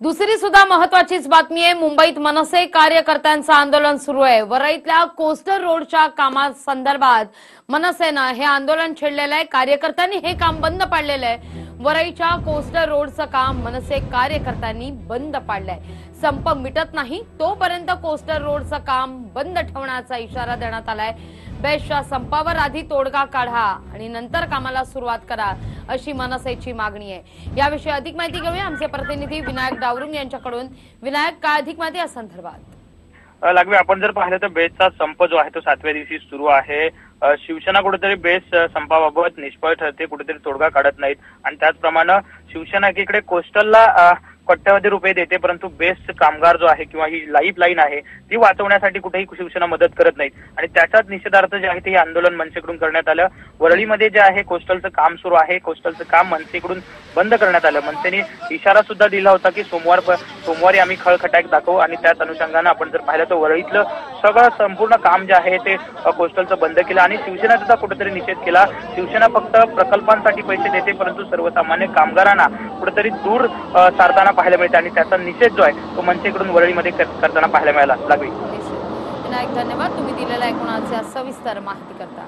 दुसरी सुद्धा महत्वाचीच बातमी आहे. मुंबईत मनसे कार्यकर्त्यांचं आंदोलन सुरू आहे. वरईतल्या कोस्टर रोडच्या कामासंदर्भात मनसेनं हे आंदोलन छेडलेलं आहे. कार्यकर्त्यांनी हे काम बंद पाडलेलं आहे. वरईच्या कोस्टर रोडचं काम मनसे कार्यकर्त्यांनी बंद पाडलंय. संप मिटत नाही तोपर्यंत कोस्टर रोडचं काम बंद ठेवण्याचा इशारा देण्यात आलाय. बेस्टच्या संपावर आधी तोडगा काढा आणि नंतर कामाला सुरुवात करा अशी मनसेची मागणी आहे. याविषयी अधिक माहिती घेऊया आमचे प्रतिनिधी विनायक डावरुंग यांच्याकडून. विनायक काय अधिक माहिती या संदर्भात? अ, लागवे आपण जर पाहिलं तर बेसचा संप जो आहे तो सातव्या दिवशी सुरू आहे. शिवसेना कुठेतरी बेस संपाबाबत निष्फळ ठरते कुठेतरी तोडगा काढत नाहीत. आणि त्याचप्रमाणे शिवसेना एकीकडे कोस्टलला कोट्यवधी रुपये देते परंतु बेस्ट कामगार जो आहे किंवा ही लाईफ लाईन आहे ती वाचवण्यासाठी कुठेही शिवसेना मदत करत नाहीत. आणि त्याच्याच निषेधार्थ जे आहे ते हे आंदोलन मनसेकडून करण्यात आलं. वरळीमध्ये जे आहे कोस्टलचं काम सुरू आहे. कोस्टलचं काम मनसेकडून बंद करण्यात आलं. मनसेने इशारा सुद्धा दिला होता की सोमवार सोमवारी आम्ही खळखटाक दाखवू आणि त्याच अनुषंगानं आपण जर पाहिलं तर वरळीतलं सगळं संपूर्ण काम जे आहे ते कोस्टलचं बंद केलं आणि शिवसेना सुद्धा कुठेतरी निषेध केला. शिवसेना फक्त प्रकल्पांसाठी पैसे देते परंतु सर्वसामान्य कामगारांना कुठेतरी दूर सारताना पाहायला मिळते आणि त्याचा निषेध जो आहे तो मनसेकडून वरळीमध्ये करताना पाहायला मिळाला. लागली. विनायक धन्यवाद. तुम्ही दिलेल्या एकूणाच्या सविस्तर माहिती करता.